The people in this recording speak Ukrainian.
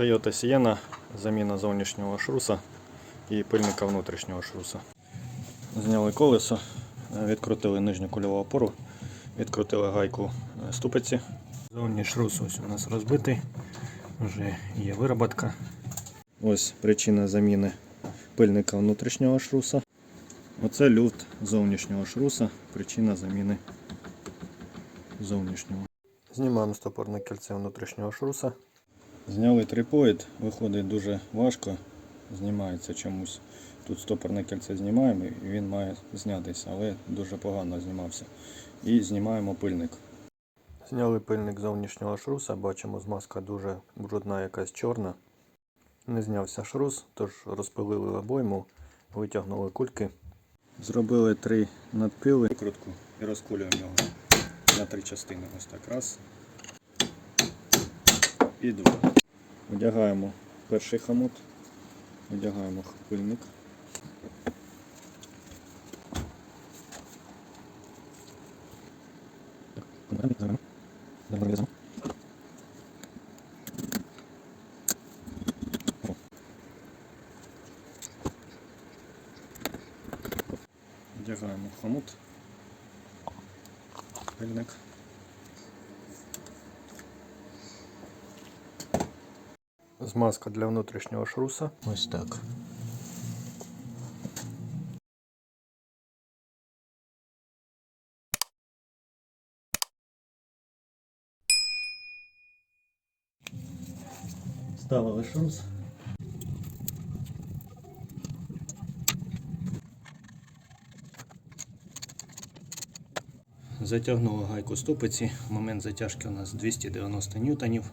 Toyota Sienna, заміна зовнішнього шруса і пильника внутрішнього шруса. Зняли колесо, відкрутили нижню кульову опору, відкрутили гайку ступиці. Зовній шрус ось у нас розбитий, вже є вироботка. Ось причина заміни пильника внутрішнього шруса. Оце люфт зовнішнього шруса, причина заміни зовнішнього. Знімаємо стопорне кільце внутрішнього шруса. Зняли трипоїд, виходить дуже важко, знімається чомусь. Тут стопорне кільце знімаємо і він має знятися, але дуже погано знімався. І знімаємо пильник. Зняли пильник зовнішнього шруса, бачимо змазка дуже брудна, якась чорна. Не знявся шрус, тож розпилили обойму, витягнули кульки. Зробили три надпили викрутку і розкулюємо його на три частини. Ось так. Раз. І два. Одягаємо перший хамут, одягаємо пильник. Одягаємо хомут, пильник. Змазка для внутрішнього шруса. Ось так. Ставили шрус. Затягнули гайку ступиці. Момент затяжки у нас 290 ньютонів.